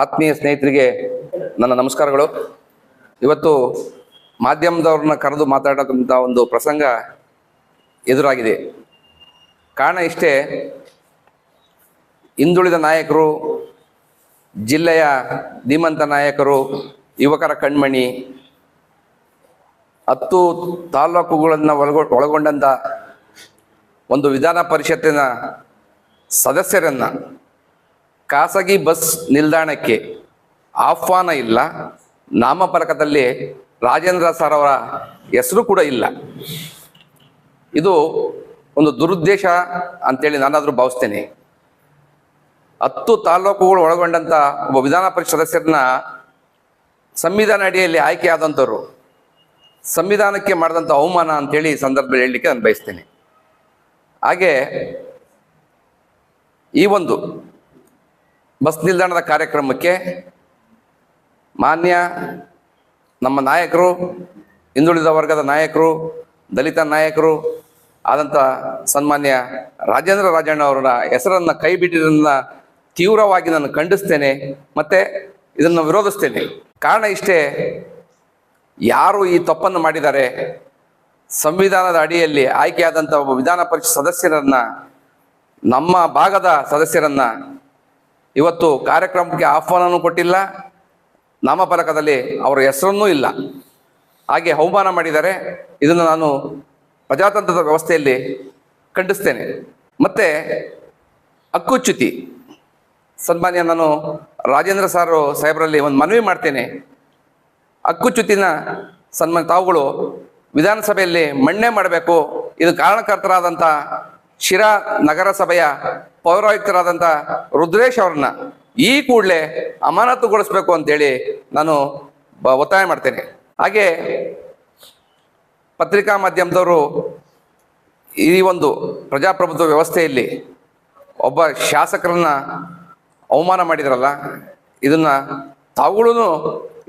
ಆತ್ಮೀಯ ಸ್ನೇಹಿತರಿಗೆ ನನ್ನ ನಮಸ್ಕಾರಗಳು. ಇವತ್ತು ಮಾಧ್ಯಮದವ್ರನ್ನ ಕರೆದು ಮಾತಾಡೋಕ್ಕಂಥ ಒಂದು ಪ್ರಸಂಗ ಎದುರಾಗಿದೆ. ಕಾರಣ ಇಷ್ಟೇ, ಹಿಂದುಳಿದ ನಾಯಕರು, ಜಿಲ್ಲೆಯ ಧೀಮಂತ ನಾಯಕರು, ಯುವಕರ ಕಣ್ಮಣಿ, ಹತ್ತು ತಾಲೂಕುಗಳನ್ನು ಒಳಗೊ ಒಳಗೊಂಡಂಥ ಒಂದು ವಿಧಾನ ಪರಿಷತ್ತಿನ ಸದಸ್ಯರನ್ನು ಖಾಸಗಿ ಬಸ್ ನಿಲ್ದಾಣಕ್ಕೆ ಆಹ್ವಾನ ಇಲ್ಲ. ನಾಮಫಲಕದಲ್ಲಿ ರಾಜೇಂದ್ರ ಸರ್ ಅವರ ಹೆಸರು ಕೂಡ ಇಲ್ಲ. ಇದು ಒಂದು ದುರುದ್ದೇಶ ಅಂತೇಳಿ ನಾನಾದರೂ ಭಾವಿಸ್ತೇನೆ. ಹತ್ತು ತಾಲೂಕುಗಳು ಒಳಗೊಂಡಂಥ ಒಬ್ಬ ವಿಧಾನ ಪರಿಷತ್ ಸದಸ್ಯರನ್ನ ಸಂವಿಧಾನ ಅಡಿಯಲ್ಲಿ ಆಯ್ಕೆ ಆದಂಥವ್ರು ಸಂವಿಧಾನಕ್ಕೆ ಮಾಡಿದಂಥ ಅವಮಾನ ಅಂತೇಳಿ ಈ ಸಂದರ್ಭದಲ್ಲಿ ಹೇಳಲಿಕ್ಕೆ ನಾನು ಬಯಸ್ತೇನೆ. ಹಾಗೆ ಈ ಒಂದು ಬಸ್ ನಿಲ್ದಾಣದ ಕಾರ್ಯಕ್ರಮಕ್ಕೆ ಮಾನ್ಯ ನಮ್ಮ ನಾಯಕರು, ಹಿಂದುಳಿದ ವರ್ಗದ ನಾಯಕರು, ದಲಿತ ನಾಯಕರು ಆದಂಥ ಸನ್ಮಾನ್ಯ ರಾಜೇಂದ್ರ ರಾಜಣ್ಣ ಅವರ ಹೆಸರನ್ನು ಕೈ ಬಿಟ್ಟಿದ್ದನ್ನು ತೀವ್ರವಾಗಿ ನಾನು ಖಂಡಿಸ್ತೇನೆ ಮತ್ತು ಇದನ್ನು ವಿರೋಧಿಸ್ತೇನೆ. ಕಾರಣ ಇಷ್ಟೇ, ಯಾರು ಈ ತಪ್ಪನ್ನು ಮಾಡಿದ್ದಾರೆ, ಸಂವಿಧಾನದ ಅಡಿಯಲ್ಲಿ ಆಯ್ಕೆಯಾದಂಥ ಒಬ್ಬ ವಿಧಾನ ಪರಿಷತ್ ಸದಸ್ಯರನ್ನ, ನಮ್ಮ ಭಾಗದ ಸದಸ್ಯರನ್ನ ಇವತ್ತು ಕಾರ್ಯಕ್ರಮಕ್ಕೆ ಆಹ್ವಾನನೂ ಕೊಟ್ಟಿಲ್ಲ ನಾಮಫಲಕದಲ್ಲಿ ಅವರ ಹೆಸರನ್ನೂ ಇಲ್ಲ. ಹಾಗೆ ಅವಮಾನ ಮಾಡಿದ್ದಾರೆ ಇದನ್ನು ನಾನು ಪ್ರಜಾತಂತ್ರದ ವ್ಯವಸ್ಥೆಯಲ್ಲಿ ಖಂಡಿಸ್ತೇನೆ. ಮತ್ತು ಹಕ್ಕುಚ್ಯುತಿ ಸನ್ಮಾನ್ಯ ನಾನು ರಾಜೇಂದ್ರ ಸಾರು ಸಾಹೇಬರಲ್ಲಿ ಒಂದು ಮನವಿ ಮಾಡ್ತೇನೆ. ಹಕ್ಕುಚ್ಯುತಿನ ಸನ್ಮಾನ ತಾವುಗಳು ವಿಧಾನಸಭೆಯಲ್ಲಿ ಮಣ್ಣೆ ಮಾಡಬೇಕು, ಇದು ಕಾರಣಕರ್ತರಾದಂಥ ಶಿರಾ ನಗರಸಭೆಯ ಪೌರಾಯುಕ್ತರಾದಂಥ ರುದ್ರೇಶ್ ಅವ್ರನ್ನ ಈ ಕೂಡಲೇ ಅಮಾನತುಗೊಳಿಸ್ಬೇಕು ಅಂತೇಳಿ ನಾನು ಒತ್ತಾಯ ಮಾಡ್ತೇನೆ. ಹಾಗೆ ಪತ್ರಿಕಾ ಮಾಧ್ಯಮದವರು ಈ ಒಂದು ಪ್ರಜಾಪ್ರಭುತ್ವ ವ್ಯವಸ್ಥೆಯಲ್ಲಿ ಒಬ್ಬ ಶಾಸಕರನ್ನ ಅವಮಾನ ಮಾಡಿದ್ರಲ್ಲ, ಇದನ್ನ ತಾವುಗಳೂ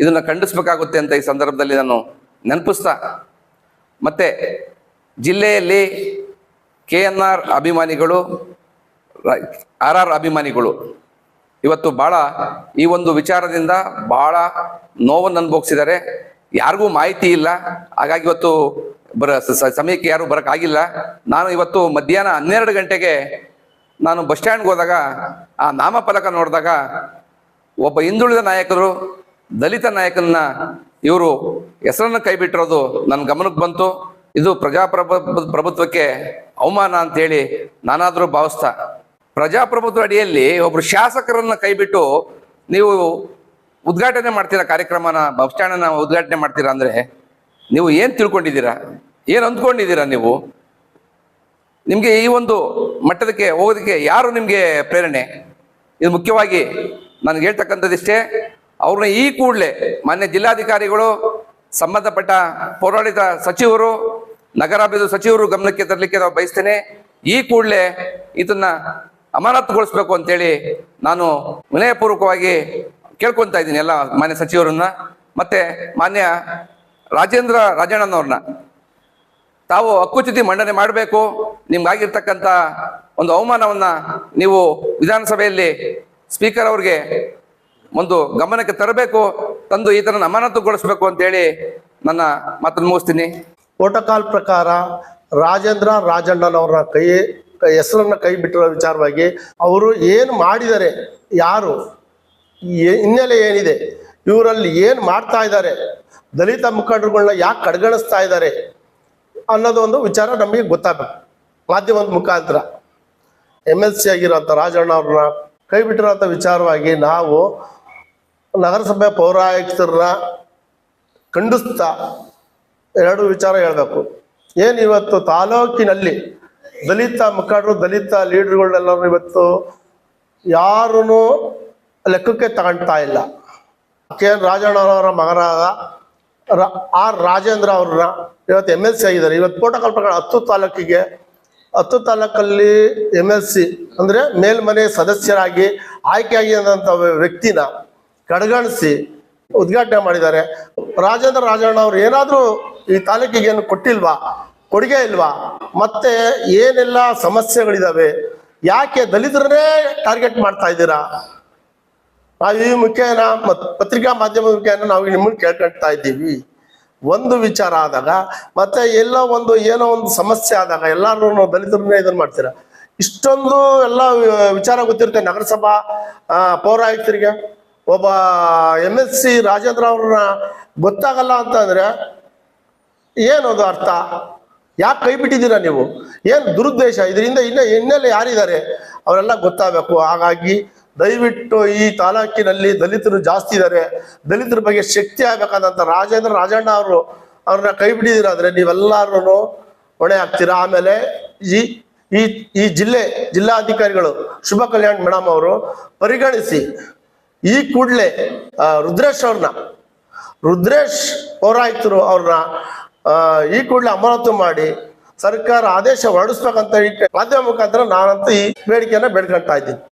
ಇದನ್ನು ಖಂಡಿಸ್ಬೇಕಾಗುತ್ತೆ ಅಂತ ಈ ಸಂದರ್ಭದಲ್ಲಿ ನಾನು ನೆನಪಿಸ್ತಾ, ಮತ್ತೆ ಜಿಲ್ಲೆಯಲ್ಲಿ ಕೆ ಎನ್ ಆರ್ ಅಭಿಮಾನಿಗಳು ಆರ್ ಆರ್ ಅಭಿಮಾನಿಗಳು. ಇವತ್ತು ಭಾಳ ಈ ಒಂದು ವಿಚಾರದಿಂದ ಭಾಳ ನೋವನ್ನು ಅನುಭವಿಸಿದ್ದಾರೆ. ಯಾರಿಗೂ ಮಾಹಿತಿ ಇಲ್ಲ. ಹಾಗಾಗಿ ಇವತ್ತು ಬರ ಸಮಯಕ್ಕೆ ಯಾರು ಬರೋಕ್ಕಾಗಿಲ್ಲ. ನಾನು ಇವತ್ತು ಮಧ್ಯಾಹ್ನ ಹನ್ನೆರಡು ಗಂಟೆಗೆ ನಾನು ಬಸ್ ಸ್ಟ್ಯಾಂಡ್ಗೆ ಹೋದಾಗ, ಆ ನಾಮಫಲಕ ನೋಡಿದಾಗ ಒಬ್ಬ ಹಿಂದುಳಿದ ನಾಯಕರು, ದಲಿತ ನಾಯಕನ ಇವರು ಹೆಸರನ್ನು ಕೈಬಿಟ್ಟಿರೋದು ನನ್ನ ಗಮನಕ್ಕೆ ಬಂತು. ಇದು ಪ್ರಜಾಪ್ರಭ ಪ್ರಭುತ್ವಕ್ಕೆ ಅವಮಾನ ಅಂತೇಳಿ ನಾನಾದರೂ ಭಾವಿಸ್ತಾ. ಪ್ರಜಾಪ್ರಭುತ್ವ ಅಡಿಯಲ್ಲಿ ಒಬ್ರು ಶಾಸಕರನ್ನ ಕೈಬಿಟ್ಟು ನೀವು ಉದ್ಘಾಟನೆ ಮಾಡ್ತೀರಾ ಕಾರ್ಯಕ್ರಮನ ಬಸ್ ಸ್ಟ್ಯಾಂಡನ್ನ ಉದ್ಘಾಟನೆ ಮಾಡ್ತೀರಾ ಅಂದ್ರೆ ನೀವು ಏನು ತಿಳ್ಕೊಂಡಿದ್ದೀರಾ? ಏನು ಅಂದ್ಕೊಂಡಿದ್ದೀರಾ ನೀವು? ನಿಮಗೆ ಈ ಒಂದು ಮಟ್ಟದಕ್ಕೆ ಹೋಗೋದಕ್ಕೆ ಯಾರು ನಿಮಗೆ ಪ್ರೇರಣೆ? ಇದು ಮುಖ್ಯವಾಗಿ ನನಗೆ ಹೇಳ್ತಕ್ಕಂಥದ್ದಿಷ್ಟೇ, ಅವ್ರನ್ನ ಈ ಕೂಡಲೇ ಮಾನ್ಯ ಜಿಲ್ಲಾಧಿಕಾರಿಗಳು, ಸಂಬಂಧಪಟ್ಟ ಪೌರಾಡಳಿತ ಸಚಿವರು ನಗರಾಭಿವೃದ್ಧಿ ಸಚಿವರು ಗಮನಕ್ಕೆ ತರಲಿಕ್ಕೆ ನಾವು ಬಯಸ್ತೇನೆ. ಈ ಕೂಡಲೇ ಇದನ್ನ ಅಮಾನತುಗೊಳಿಸ್ಬೇಕು ಅಂತೇಳಿ ನಾನು ವಿನಯಪೂರ್ವಕವಾಗಿ ಕೇಳ್ಕೊತಾ ಇದ್ದೀನಿ ಎಲ್ಲ ಮಾನ್ಯ ಸಚಿವರನ್ನ. ಮತ್ತೆ ಮಾನ್ಯ ರಾಜೇಂದ್ರ ರಾಜಣ್ಣನವ್ರನ್ನ. ತಾವು ಹಕ್ಕುಚ್ಯುತಿ ಮಂಡನೆ ಮಾಡಬೇಕು. ನಿಮ್ಗಾಗಿರ್ತಕ್ಕಂಥ ಒಂದು ಅವಮಾನವನ್ನ ನೀವು ವಿಧಾನಸಭೆಯಲ್ಲಿ ಸ್ಪೀಕರ್ ಅವ್ರಿಗೆ ಒಂದು ಗಮನಕ್ಕೆ ತರಬೇಕು. ತಂದು ಈತನ ಅಮಾನತುಗೊಳಿಸ್ಬೇಕು ಅಂತೇಳಿ ನನ್ನ ಮಾತನ್ನು ಮುಗಿಸ್ತೀನಿ. ಪ್ರೋಟೋಕಾಲ್ ಪ್ರಕಾರ ರಾಜೇಂದ್ರ ರಾಜಣ್ಣನವರ ಕೈ, ಹೆಸರನ್ನು ಕೈ ಬಿಟ್ಟಿರೋ ವಿಚಾರವಾಗಿ ಅವರು ಏನು ಮಾಡಿದ್ದಾರೆ, ಯಾರು ಹಿನ್ನೆಲೆ ಏನಿದೆ, ಇವರಲ್ಲಿ ಏನು ಮಾಡ್ತಾ ಇದ್ದಾರೆ, ದಲಿತ ಮುಖಂಡರುಗಳನ್ನ ಯಾಕೆ ಕಡೆಗಣಿಸ್ತಾ ಇದ್ದಾರೆ ಅನ್ನೋದು ಒಂದು ವಿಚಾರ ನಮಗೆ ಗೊತ್ತಾಗಬೇಕು. ಮಾಧ್ಯಮದ ಮುಖಾಂತರ ಎಂ ಎಲ್ ಸಿ ಆಗಿರೋಂಥ ರಾಜಣ್ಣ ಅವ್ರನ್ನ ಕೈ ಬಿಟ್ಟಿರೋಂಥ ವಿಚಾರವಾಗಿ ನಾವು ನಗರಸಭೆ ಪೌರಾಯುಕ್ತರನ್ನ ಖಂಡಿಸ್ತಾ ಎರಡು ವಿಚಾರ ಹೇಳಬೇಕು. ಏನು ಇವತ್ತು ತಾಲೂಕಿನಲ್ಲಿ ದಲಿತ ಮುಖಂಡರು, ದಲಿತ ಲೀಡರ್ಗಳನ್ನೆಲ್ಲರೂ ಇವತ್ತು ಯಾರೂ ಲೆಕ್ಕಕ್ಕೆ ತಗೊಳ್ತಾ ಇಲ್ಲ. ಕೆ. ಎನ್. ರಾಜಣ್ಣವರ ಮಗನಾದ ಆರ್. ರಾಜೇಂದ್ರ ಅವ್ರನ್ನ ಇವತ್ತು ಎಂ ಎಲ್ ಸಿ ಆಗಿದ್ದಾರೆ. ಇವತ್ತು ಪ್ರೋಟೋಕಾಲ್ ಪ್ರಕಾರ ಹತ್ತು ತಾಲೂಕಿಗೆ, ಹತ್ತು ತಾಲೂಕಲ್ಲಿ ಎಂ ಎಲ್ ಸಿ ಅಂದರೆ ಮೇಲ್ಮನೆ ಸದಸ್ಯರಾಗಿ ಆಯ್ಕೆಯಾಗಿದ್ದಂಥ ವ್ಯಕ್ತಿನ ಕಡೆಗಣಿಸಿ ಉದ್ಘಾಟನೆ ಮಾಡಿದ್ದಾರೆ. ರಾಜೇಂದ್ರ ರಾಜಣ್ಣ ಅವ್ರು ಏನಾದರೂ ಈ ತಾಲೂಕಿಗೆ ಏನು ಕೊಟ್ಟಿಲ್ವಾ? ಕೊಡುಗೆ ಇಲ್ವಾ? ಮತ್ತೆ ಏನೆಲ್ಲ ಸಮಸ್ಯೆಗಳಿದಾವೆ? ಯಾಕೆ ದಲಿತರನ್ನೇ ಟಾರ್ಗೆಟ್ ಮಾಡ್ತಾ ಇದ್ದೀರಾ? ನಾವು ಈ ಮುಖ್ಯನ ಪತ್ರಿಕಾ ಮಾಧ್ಯಮದ ಮುಖೇನ ನಾವು ನಿಮ್ಮನ್ನು ಕೇಳ್ಕೊಳ್ತಾ ಇದ್ದೀವಿ. ಒಂದು ವಿಚಾರ ಆದಾಗ, ಮತ್ತೆ ಎಲ್ಲ ಒಂದು ಏನೋ ಒಂದು ಸಮಸ್ಯೆ ಆದಾಗ ಎಲ್ಲಾರು ದಲಿತರನ್ನೇ ಇದನ್ನ ಮಾಡ್ತೀರಾ? ಇಷ್ಟೊಂದು ಎಲ್ಲ ವಿಚಾರ ಗೊತ್ತಿರುತ್ತೆ ನಗರಸಭಾ ಪೌರಾಯುಕ್ತರಿಗೆ. ಒಬ್ಬ ಎಂ ಎಸ್ ಸಿ ರಾಜೇಂದ್ರ ಅವ್ರನ್ನ ಗೊತ್ತಾಗಲ್ಲ ಅಂತಂದ್ರೆ ಏನದು ಅರ್ಥ? ಯಾಕೆ ಕೈ ಬಿಟ್ಟಿದ್ದೀರಾ ನೀವು? ಏನು ದುರುದ್ದೇಶ? ಇದರಿಂದ ಇನ್ನ ಹಿನ್ನೆಲೆ ಯಾರಿದ್ದಾರೆ? ಅವರೆಲ್ಲ ಗೊತ್ತಾಗಬೇಕು. ಹಾಗಾಗಿ ದಯವಿಟ್ಟು ಈ ತಾಲೂಕಿನಲ್ಲಿ ದಲಿತರು ಜಾಸ್ತಿ ಇದ್ದಾರೆ ದಲಿತರ ಬಗ್ಗೆ ಶಕ್ತಿ ಆಗ್ಬೇಕಾದಂತ ರಾಜೇಂದ್ರ ರಾಜಣ್ಣ ಅವರು ಅವ್ರನ್ನ ಕೈ ಬಿಟ್ಟಿದ್ದೀರಾದ್ರೆ ನೀವೆಲ್ಲರೂ ಹೊಣೆ ಆಗ್ತೀರಾ? ಆಮೇಲೆ ಈ ಈ ಈ ಜಿಲ್ಲೆ ಜಿಲ್ಲಾಧಿಕಾರಿಗಳು ಶುಭ ಕಲ್ಯಾಣ್ ಮೇಡಮ್ ಅವರು ಪರಿಗಣಿಸಿ ಈ ಕೂಡಲೇ ರುದ್ರೇಶ್ ಅವ್ರನ್ನ. ರುದ್ರೇಶ್ ಪೌರಾಯಿತರು ಅವ್ರನ್ನ ಈ ಕೂಡಲೇ ಅಮಾನತು ಮಾಡಿ ಸರ್ಕಾರ ಆದೇಶ ಹೊರಡಿಸ್ಬೇಕಂತ ಈ ಮಾಧ್ಯಮ ಮುಖಾಂತರ ನಾನಂತೂ ಈ ಬೇಡಿಕೆಯನ್ನ ಬೇಡ್ಕೊಂತಾ ಇದ್ದೀನಿ.